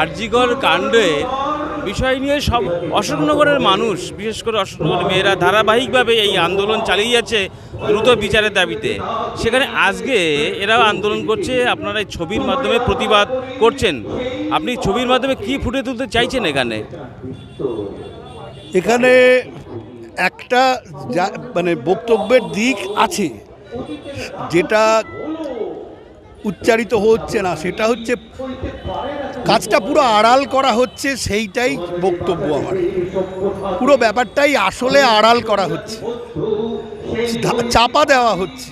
আরজিকর কাণ্ডে বিষয় নিয়ে সব অশোকনগরের মানুষ, বিশেষ করে অশোকনগরের মেয়েরা, ধারাবাহিকভাবে এই আন্দোলন চালিয়ে যাচ্ছে দ্রুত বিচারের দাবিতে। সেখানে আজকে এরাও আন্দোলন করছে, আপনারা এই ছবির মাধ্যমে প্রতিবাদ করছেন। আপনি ছবির মাধ্যমে কি ফুটে তুলতে চাইছেন এখানে? এখানে একটা মানে বক্তব্যের দিক আছে, যেটা উচ্চারিত হচ্ছে না, সেটা হচ্ছে কাজটা পুরো আড়াল করা হচ্ছে, সেইটাই বক্তব্য আমার। পুরো ব্যাপারটাই আসলে আড়াল করা হচ্ছে। চাপা দেওয়া হচ্ছে।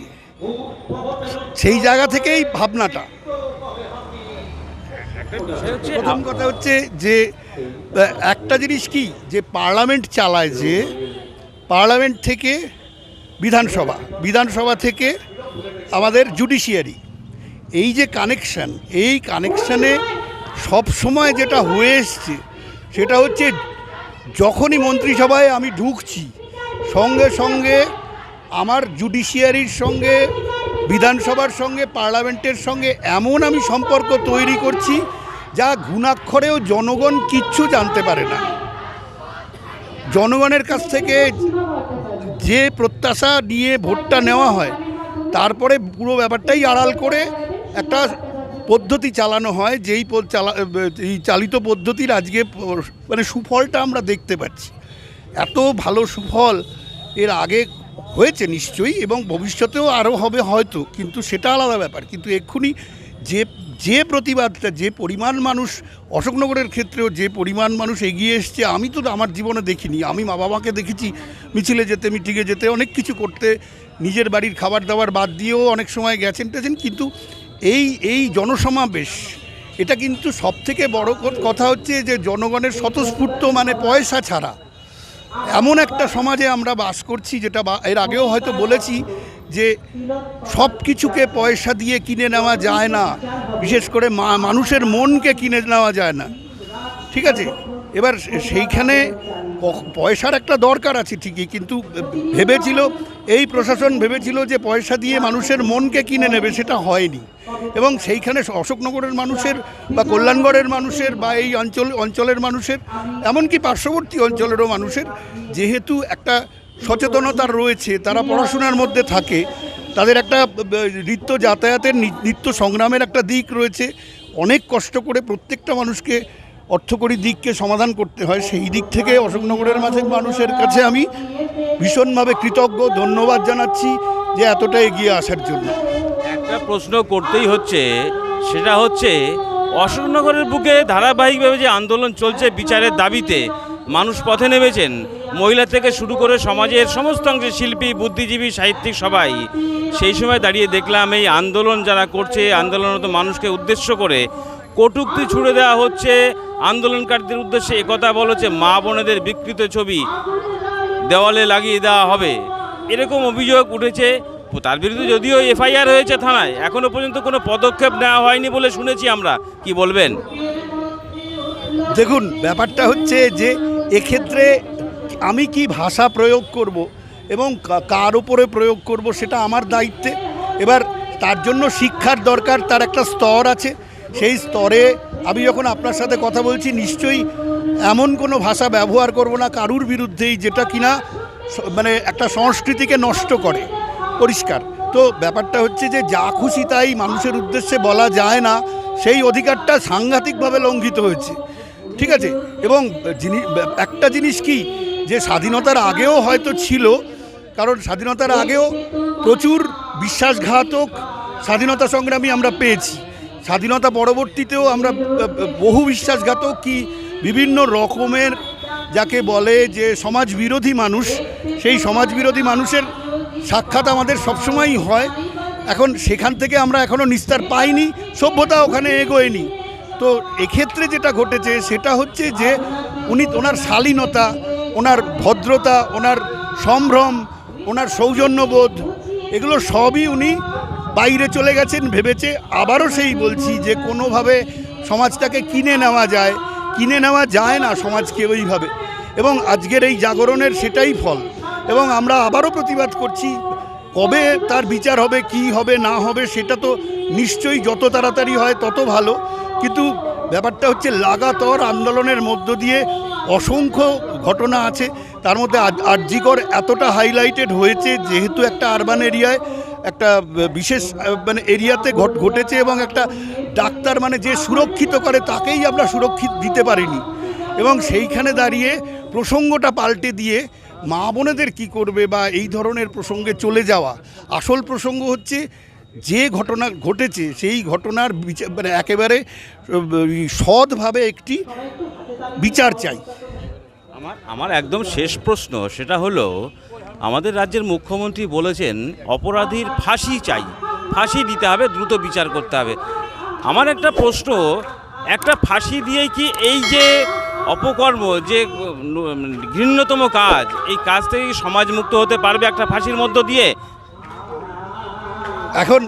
সেই জায়গা থেকেই ভাবনাটা। প্রথম কথা হচ্ছে যে একটা জিনিস কি? যে পার্লামেন্ট চালায় যে, পার্লামেন্ট থেকে বিধানসভা বিধানসভা থেকে আমাদের জুডিশিয়ারি। এই যে কানেকশান এই কানেকশানে সব সময় যেটা হয়ে এসছে, সেটা হচ্ছে যখনই মন্ত্রিসভায় আমি ঢুকছি, সঙ্গে সঙ্গে আমার জুডিশিয়ারির সঙ্গে, বিধানসভার সঙ্গে, পার্লামেন্টের সঙ্গে এমন আমি সম্পর্ক তৈরি করছি, যা ঘুণাক্ষরেও জনগণ কিচ্ছু জানতে পারে না। জনগণের কাছ থেকে যে প্রত্যাশা নিয়ে ভোটটা নেওয়া হয়, তারপরে পুরো ব্যাপারটাই আড়াল করে একটা পদ্ধতি চালানো হয়, যেই চালা এই চালিত পদ্ধতির আজকে মানে সুফলটা আমরা দেখতে পাচ্ছি। এত ভালো সুফল এর আগে হয়েছে নিশ্চয়ই এবং ভবিষ্যতেও আরও হবে হয়তো, কিন্তু সেটা আলাদা ব্যাপার। কিন্তু এক্ষুনি যে যে প্রতিবাদটা, যে পরিমাণ মানুষ অশোকনগরের ক্ষেত্রেও যে পরিমাণ মানুষ এগিয়ে এসছে, আমি তো আমার জীবনে দেখিনি। আমি মা বাবাকে দেখেছি মিছিলে যেতে, মিটিংয়ে যেতে, অনেক কিছু করতে, নিজের বাড়ির খাবার দাবার বাদ দিয়েও অনেক সময় গেছেন টেছেন কিন্তু এই এই জনসমাবেশ, এটা কিন্তু সব থেকে বড় কথা হচ্ছে যে জনগণের স্বতঃস্ফূর্ত মানে পয়সা ছাড়া। এমন একটা সমাজে আমরা বাস করছি যেটা এর আগেও হয়তো বলেছি যে সব কিছুকে পয়সা দিয়ে কিনে নেওয়া যায় না। বিশেষ করে মানুষের মনকে কিনে নেওয়া যায় না। ঠিক আছে? এবার সেইখানে পয়সার একটা দরকার আছে ঠিকই, কিন্তু ভেবেছিল এই প্রশাসন ভেবেছিল যে পয়সা দিয়ে মানুষের মনকে কিনে নেবে, সেটা হয়নি। এবং সেইখানে অশোকনগরের মানুষের বা কল্যাণগড়ের মানুষের বা এই অঞ্চল, অঞ্চলের মানুষের, এমনকি পার্শ্ববর্তী অঞ্চলেরও মানুষের যেহেতু একটা সচেতনতা রয়েছে, তারা পড়াশোনার মধ্যে থাকে, তাদের একটা নিত্য যাতায়াতের নিত্য সংগ্রামের একটা দিক রয়েছে। অনেক কষ্ট করে প্রত্যেকটা মানুষকে অর্থকরী দিককে সমাধান করতে হয়, সেই দিক থেকে অশোকনগরের মাঝে মানুষের কাছে আমি ভীষণভাবে কৃতজ্ঞ, ধন্যবাদ জানাচ্ছি যে এতটা এগিয়ে আসার জন্য। একটা প্রশ্ন করতেই হচ্ছে, সেটা হচ্ছে অশোকনগরের বুকে ধারাবাহিকভাবে যে আন্দোলন চলছে বিচারের দাবিতে, মানুষ পথে নেমেছেন, মহিলা থেকে শুরু করে সমাজের সমস্ত অংশের শিল্পী, বুদ্ধিজীবী, সাহিত্যিক সবাই, সেই সময় দাঁড়িয়ে দেখলাম এই আন্দোলন যারা করছে, আন্দোলনরত মানুষকে উদ্দেশ্য করে কটুক্তি ছুড়ে দেওয়া হচ্ছে। আন্দোলনকারীদের উদ্দেশ্যে একথা বলা হচ্ছে, মা বোনেদের বিকৃত ছবি দেওয়ালে লাগিয়ে দেওয়া হবে। এরকম অভিযোগ উঠেছে। তার বিরুদ্ধে যদিও এফআইআর হয়েছে থানায়, এখনও পর্যন্ত কোনো পদক্ষেপ নেওয়া হয়নি বলে শুনেছি আমরা। কি বলবেন? দেখুন, ব্যাপারটা হচ্ছে যে এক্ষেত্রে আমি কি ভাষা প্রয়োগ করব এবং কার উপরে প্রয়োগ করব সেটা আমার দায়িত্বে। এবার তার জন্য শিক্ষার দরকার, তার একটা স্তর আছে। সেই স্তরে আমি যখন আপনার সাথে কথা বলছি, নিশ্চয়ই এমন কোনো ভাষা ব্যবহার করব না কারুর বিরুদ্ধেই যেটা কিনা মানে একটা সংস্কৃতিকে নষ্ট করে। পরিষ্কার। তো ব্যাপারটা হচ্ছে যে, যা খুশি তাই মানুষের উদ্দেশ্যে বলা যায় না, সেই অধিকারটা সাংঘাতিকভাবে লঙ্ঘিত হয়েছে। ঠিক আছে? এবং জিনিস একটা জিনিস কি, যে স্বাধীনতার আগেও হয়তো ছিল, কারণ স্বাধীনতার আগেও প্রচুর বিশ্বাসঘাতক স্বাধীনতা সংগ্রামী আমরা পেয়েছি। স্বাধীনতা পরবর্তীতেও আমরা বহু বিশ্বাসঘাতক কি বিভিন্ন রকমের যাকে বলে যে সমাজ বিরোধী মানুষ, সেই সমাজ বিরোধী মানুষের সাক্ষাৎ আমাদের সবসময়ই হয়। এখন সেখান থেকে আমরা এখনও নিস্তার পাইনি, সভ্যতা ওখানে এগোয়নি। তো এক্ষেত্রে যেটা ঘটেছে সেটা হচ্ছে যে উনি, ওনার শালীনতা, ওনার ভদ্রতা, ওনার সম্ভ্রম, ওনার সৌজন্যবোধ, এগুলো সবই উনি বাইরে চলে গেছেন ভেবেছে আবারও সেই বলছি যে কোনোভাবে সমাজটাকে কিনে নেওয়া যায়, কিনে নেওয়া যায় না সমাজকে ওইভাবে। এবং আজকের এই জাগরণের সেটাই ফল। এবং আমরা আবারও প্রতিবাদ করছি, কবে তার বিচার হবে, কি হবে, না হবে, সেটা তো নিশ্চয়ই যত তাড়াতাড়ি হয় তত ভালো। কিন্তু ব্যাপারটা হচ্ছে লাগাতর আন্দোলনের মধ্য দিয়ে অসংখ্য ঘটনা আছে। তার মধ্যে আরজিকর এতটা হাইলাইটেড হয়েছে, যেহেতু একটা আরবান এরিয়ায় একটা বিশেষ মানে এরিয়াতে ঘট, ঘটেছে এবং একটা ডাক্তার মানে যে সুরক্ষিত করে তাকেই আমরা সুরক্ষিত দিতে পারিনি। এবং সেইখানে দাঁড়িয়ে প্রসঙ্গটা পাল্টে দিয়ে মা বোনেদের কী করবে বা এই ধরনের প্রসঙ্গে চলে যাওয়া। আসল প্রসঙ্গ হচ্ছে যে ঘটনা ঘটেছে, সেই ঘটনার বিচার মানে একেবারে সৎভাবে একটি বিচার চাই। আমার আমার একদম শেষ প্রশ্ন সেটা হলো আমাদের রাজ্যের মুখ্যমন্ত্রী বলেছেন, অপরাধীর ফাঁসি চাই। ফাঁসি দিতে হবে, দ্রুত বিচার করতে হবে। আমার একটা প্রশ্ন, একটা ফাঁসি দিয়ে কি এই যে অপকর্ম, যে, ঘৃণ্যতম কাজ, এই কাজ থেকে সমাজ মুক্ত হতে পারবে একটা ফাঁসির মধ্য দিয়ে? এখন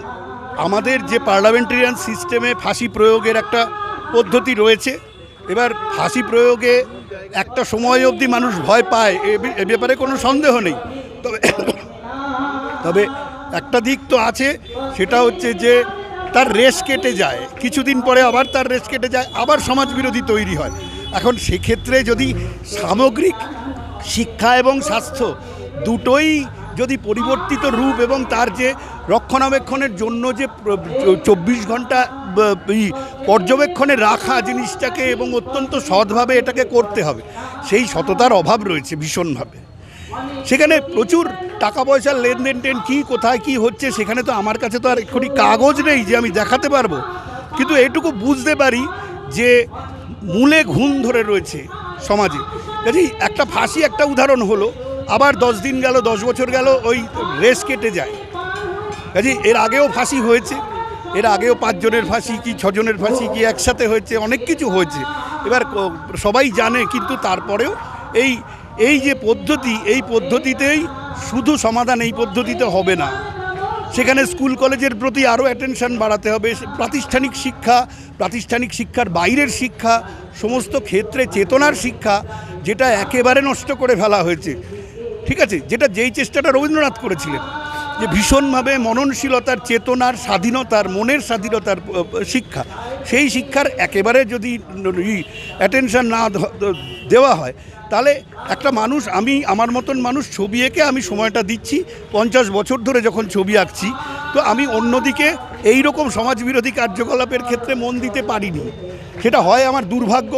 আমাদের যে পার্লামেন্টারিয়ান সিস্টেমে ফাঁসি প্রয়োগের একটা পদ্ধতি রয়েছে, এবার ফাঁসি প্রয়োগে একটা সময় অবধি মানুষ ভয় পায় এ ব্যাপারে কোনো সন্দেহ নেই। তবে তবে একটা দিক তো আছে, সেটা হচ্ছে যে তার রেশ কেটে যায়। কিছুদিন পরে আবার তার রেশ কেটে যায়, আবার সমাজবিরোধী তৈরি হয়। এখন সেক্ষেত্রে যদি সামগ্রিক শিক্ষা এবং স্বাস্থ্য দুটোই যদি পরিবর্তিত রূপ এবং তার যে রক্ষণাবেক্ষণের জন্য যে চব্বিশ ঘণ্টা পর্যবেক্ষণে রাখা জিনিসটাকে এবং অত্যন্ত সৎভাবে এটাকে করতে হবে, সেই সততার অভাব রয়েছে ভীষণভাবে। সেখানে প্রচুর টাকা পয়সার লেনদেন টেন, কী কোথায় কি হচ্ছে সেখানে তো আমার কাছে তো আর এক্ষুনি কাগজ নেই যে আমি দেখাতে পারব। কিন্তু এটুকু বুঝতে পারি যে মূলে ঘুম ধরে রয়েছে সমাজে। কাজেই একটা ফাঁসি একটা উদাহরণ হলো, আবার দশ দিন গেল, দশ বছর গেল, ওই রেস কেটে যায়। কাজেই এর আগেও ফাঁসি হয়েছে, এর আগেও পাঁচজনের ফাঁসি, কি ছজনের ফাঁসি, কি একসাথে হয়েছে, অনেক কিছু হয়েছে। এবার সবাই জানে, কিন্তু তারপরেও এই এই যে পদ্ধতি, এই পদ্ধতিতেই শুধু সমাধান এই পদ্ধতিতে হবে না। সেখানে স্কুল কলেজের প্রতি আরও অ্যাটেনশন বাড়াতে হবে। প্রাতিষ্ঠানিক শিক্ষা, প্রাতিষ্ঠানিক শিক্ষার বাইরের শিক্ষা, সমস্ত ক্ষেত্রে চেতনার শিক্ষা, যেটা একেবারে নষ্ট করে ফেলা হয়েছে। ঠিক আছে? যেটা যেই চেষ্টাটা রবীন্দ্রনাথ করেছিলেন, যে ভীষণভাবে মননশীলতার, চেতনার, স্বাধীনতার, মনের স্বাধীনতার শিক্ষা। সেই শিক্ষার একেবারে যদি অ্যাটেনশান না দেওয়া হয়, তাহলে একটা মানুষ, আমি, আমার মতন মানুষ ছবি এঁকে আমি সময়টা দিচ্ছি, পঞ্চাশ বছর ধরে যখন ছবি আঁকছি, তো আমি অন্যদিকে এই রকম সমাজবিরোধী কার্যকলাপের ক্ষেত্রে মন দিতে পারিনি। সেটা হয় আমার দুর্ভাগ্য।